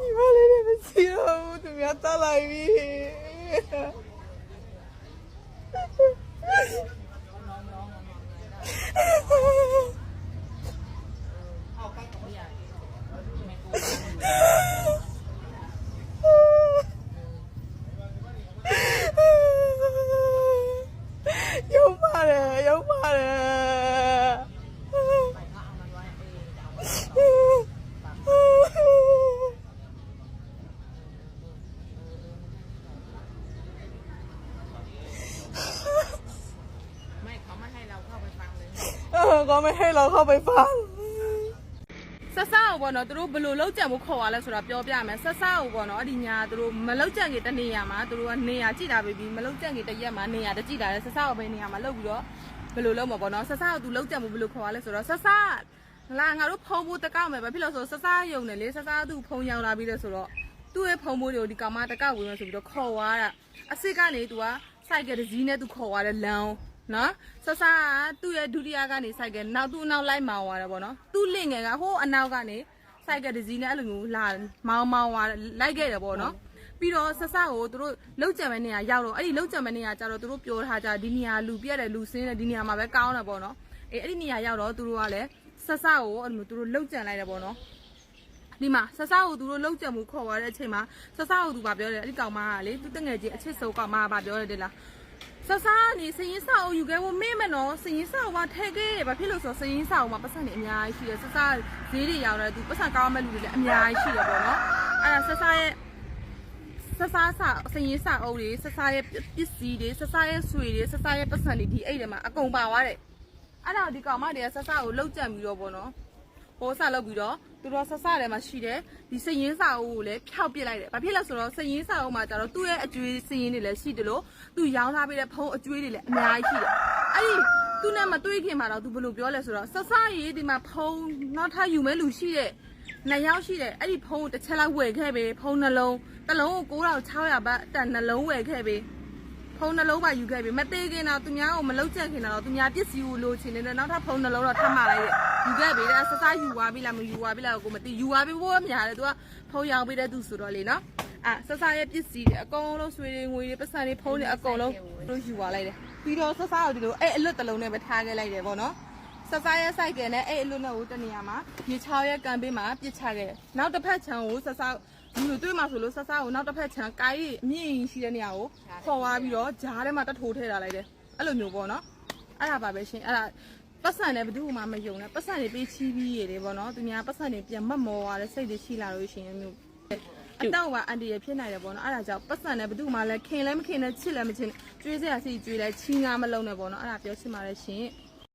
ညီမလေးလည်းမရှိ เขาไม่ให้เราเข้าไปฟังเลย ออก็ไม่ให้เราเข้าไปฟัง ဆက်စားကိုပေါ့နော်သူတို့ဘယ်လိုလောက်ကြံဖို့ခေါ်ရလဲဆိုတာပြောပြမယ်ဆက်စားကိုပေါ့နော်ဒီညာသူတို့မလောက်ကြံကြီးတနေရာမှာသူတို့ကနေရာကြည့်တာပဲပြီးမလောက်ကြံကြီးတရက်မှာနေရာတကြည့်တာလဲဆက်စားကိုပဲနေရာမှာလောက်ပြီးတော့ဘယ်လိုလုပ်မှာပေါ့နော်ဆက်စားကိုသူလောက်ကြံဖို့ဘယ်လိုခေါ်ရလဲဆိုတော့ဆက်စားလာငါတို့ဖုံဖို့တကောက်မယ်ပဲဖြစ်လို့ဆိုဆက်စားယုံတယ်လေဆက်စားသူဖုံရောက်လာပြီးတဲ့ဆိုတော့သူ့ရဲ့ဖုံဖို့တွေကိုဒီကောင်မတကောက်ဝင်မယ်ဆိုပြီးတော့ခေါ်သွားတာအစ်စ်ကနေသူကစိုက်ကယ်တစ်စီးနဲ့သူခေါ်သွားတဲ့လမ်း နော်ဆဆာကသူ့ရဲ့ဒုတိယကနေစိုက်ကယ်နောက်သူ့နောက်လိုက်မောင်းသွားတယ်ပေါ့နော်သူ့လင့်ငယ်ကဟိုးအနောက်ကနေစိုက်ကယ်တစ်စီးနဲ့အဲ့လိုမျိုးလာမောင်းမောင်းသွားလိုက်ခဲ့တယ်ပေါ့နော်ပြီးတော့ဆဆာကိုသူတို့လောက်ကြံမဲ့နေရာရောက်တော့အဲ့ဒီလောက်ကြံမဲ့နေရာကျတော့သူတို့ပြောထားကြဒီနေရာလူပြက်တယ်လူစင်းတယ်ဒီနေရာမှာပဲကောင်းတယ်ပေါ့နော်အေးအဲ့ဒီနေရာရောက်တော့သူတို့ကလည်းဆဆာကိုအဲ့လိုမျိုးသူတို့လောက်ကြံလိုက်တယ်ပေါ့နော်ဒီမှာဆဆာကိုသူတို့လောက်ကြံမှုခေါ်သွားတဲ့အချိန်မှာဆဆာကိုသူဗာပြောတယ်အဲ့ဒီကောင်မကလေသူတငယ်ချင်းအချစ်ဆုံးကောင်မကဗာပြောတယ်တဲ့လား ဆဆာကနေစရင်စာအုပ်ယူခဲ့ဖို့မေ့မနော်စရင်စာအုပ်ကထဲခဲ့တယ်ဘာဖြစ်လို့ဆိုစရင်စာအုပ်မှာပတ်စံနေအများကြီးရှိတယ်ဆဆာဈေးတွေရောက်တယ်သူပတ်စံကောင်းမဲ့လူတွေလည်းအများကြီးရှိတယ်ပေါ့နော်အဲ့ဒါဆဆာရဲ့ဆဆာစာစရင်စာအုပ်တွေဆဆာရဲ့ပစ္စည်းတွေဆဆာရဲ့ဆွေတွေဆဆာရဲ့ပတ်စံတွေဒီအိတ်ထဲမှာအကုန်ပါသွားတယ်အဲ့ဒါဒီကောင်မတွေကဆဆာကိုလောက်ကြံပြီးတော့ပေါ့နော် ဟိုဆက်လုပ်ပြီးတော့သူတို့ဆက်စထဲမှာရှိတယ်ဒီစရင်စာအုပ်ကိုလည်းဖျောက်ပစ်လိုက်တယ်။ဘာဖြစ်လဲဆိုတော့စရင်စာအုပ်မှာကျတော့သူ့ရဲ့အကျွေးစရင်တွေလည်းရှိတယ်လို့သူရောင်းထားပေးတဲ့ဖုံးအကျွေးတွေလည်းအများကြီးရှိတယ်။အဲ့ဒီသူနဲ့မတွေ့ခင်မှာတော့သူဘယ်လိုပြောလဲဆိုတော့ဆက်စရေးဒီမှာဖုံးနောက်ထပ်ယူမဲ့လူရှိတဲ့နှစ်ယောက်ရှိတယ်အဲ့ဒီဖုံးကိုတစ်ချက်လောက်ဝယ်ခဲ့ပေးဖုံးနှလုံးတစ်လုံးကို9600ဘတ်အတက်နှလုံးဝယ်ခဲ့ပေးဖုန်းနှလုံးပါယူခဲ့ပြီမသေးခင်တော့သူများကိုမလောက်ချက်ခင်တော့သူများပစ္စည်းကိုလိုချင်နေတယ်နောက်ထပ်ဖုန်းနှလုံးတော့ထပ်မှာလိုက်တ ယ်ယူခဲ့ပြီတဲ့ဆဆယူသွားပြီလားမယူသွားပြီလားကိုမသိယူသွားပြီဘိုးများတယ်သူကဖုန်းရောင်းပေးတဲ့သူဆိုတော့လေနော်အာဆဆရဲ့ပစ္စည်းတွေအကုန်လုံးဆွေတွေငွေတွေပတ်စံတွေဖုန်းတွေအကုန်လုံးတို့ယူသွားလိုက်တယ်ပြီးတော့ဆဆကိုဒီလိုအဲ့အလွတ်တစ်လုံးနဲ့ပဲထားခဲ့လိုက်တယ်ပေါ့နော်ဆဆရဲ့စိုက်ကယ်နဲ့အဲ့အလွတ်နဲ့ကိုတနေရာမှာမြေချောင်းရဲ့ကံပေးမှာပြစ်ချခဲ့တယ်နောက်တစ်ဖက်ချမ်းကိုဆဆဒီလိုတွေ့မှာဆိုလို့ဆဆကိုနောက်တစ်ဖက်ချမ်းကိုင်းအမြင့်ရှိတဲ့နေရာကိုခေါ်သွားပြီးတော့ဂျားထဲမှာတထိုးထည့်ထားလိုက်တယ်အဲ့လိုမျိုးပေါ့နော်အဲ့ဒါပါပဲရှင်အဲ့ဒါ ပတ်စံနဲ့ဘယ်သူမှမယုံနဲ့ပတ်စံတွေပေးချီးပြီးရတယ်ပေါ့နော်သူများပတ်စံတွေပြန်မတ်မောသွားတဲ့စိတ်တွေရှိလာလို့ရှိရင်မျိုးအတောက်ကအန်တီရဖြစ်နိုင်တယ်ပေါ့နော်အဲ့ဒါကြောင့်ပတ်စံနဲ့ဘယ်သူမှလည်းခင်လည်းမခင်နဲ့ချစ်လည်းမချစ်နဲ့ကျွေးစရာစီကျွေးလဲချီးငါမလုံးနဲ့ပေါ့နော်အဲ့ဒါပြောချင်ပါတယ်ရှင်